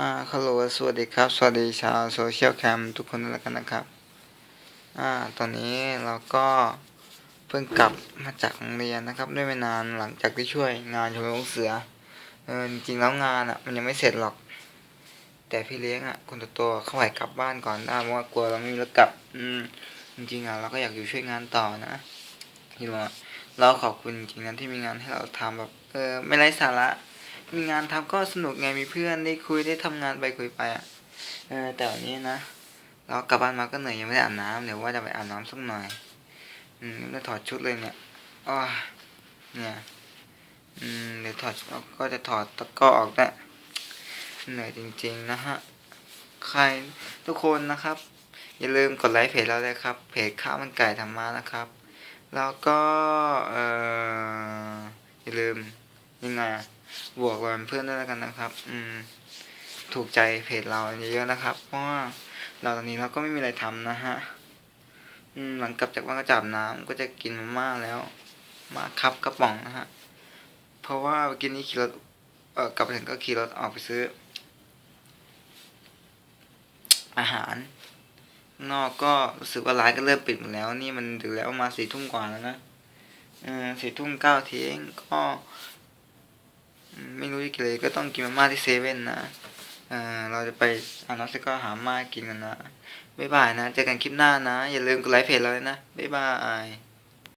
อ่าฮัลโหลสวัสดีครับ สวัสดีชาวโซเชียลแคมทุกคนแล้วกันนะครับ อ่า ตอนนี้เราก็เพิ่งกลับมาจากโรงเรียนนะครับได้ไม่นานหลังจากที่ช่วยงานชมรมเสือ เออจริงๆแล้วงานอะ มันยังไม่เสร็จหรอก แต่พี่เลี้ยงอะคนโตๆเขาไหวกลับบ้านก่อนได้เพราะว่ากลัวเราไม่มีรถกลับ อืม จริงๆอะเราก็อยากอยู่ช่วยงานต่อนะที่ว่าเราขอบคุณจริงๆนะที่มีงานให้เราทำแบบ เออไม่ไร้สาระ มีงานทำก็สนุกไงมีเพื่อนได้คุยได้ทำงานไปคุยไปอะเออแต่วันนี้นะเรากลับบ้านมาก็เหนื่อยยังไม่ได้อาบน้ำเดี๋ยวว่าจะไปอาบน้ำสักหน่อย อืมแล้วถอดชุดเลยเนี่ยอ้อเนี่ย อืมเดี๋ยวถอดก็จะถอดตะก้อออกได้เหนื่อยจริง ๆ นะฮะ ใครทุกคนนะครับ อย่าลืมกดไลค์เพจเราเลยครับ เพจข้าวมันไก่ธรรมะนะครับ แล้วก็ เอออย่าลืมยังไงอะ บวกกับเพื่อนด้วยแล้วกันนะครับ อืม ถูกใจเพจเราเยอะๆนะครับ เพราะว่าเราตอนนี้เราก็ไม่มีอะไรทำนะฮะ อืม หลังกลับจากว่านก็จับน้ำก็จะกินมาม่าแล้ว มาครับกระป๋องนะฮะ เพราะว่ากี้นี้ขี่รถ เออกลับถึงก็ขี่รถออกไปซื้อ อาหารนอกก็รู้สึกว่าร้านก็เริ่มปิดหมดแล้ว นี่มันถึงแล้วมาสี่ทุ่มกว่าแล้วนะเออสี่ทุ่มเก้าทีเองก็ ไม่รู้จะกินอะไรก็ต้องกินมาม่าที่เซเว่นนะเออเราจะไปอาน้ำเสร็จก็หามาม่ากินกันนะ บ๊ายบายนะ เจอกันคลิปหน้านะ อย่าลืมกดไลค์เพจเราเลยนะ บ๊ายบาย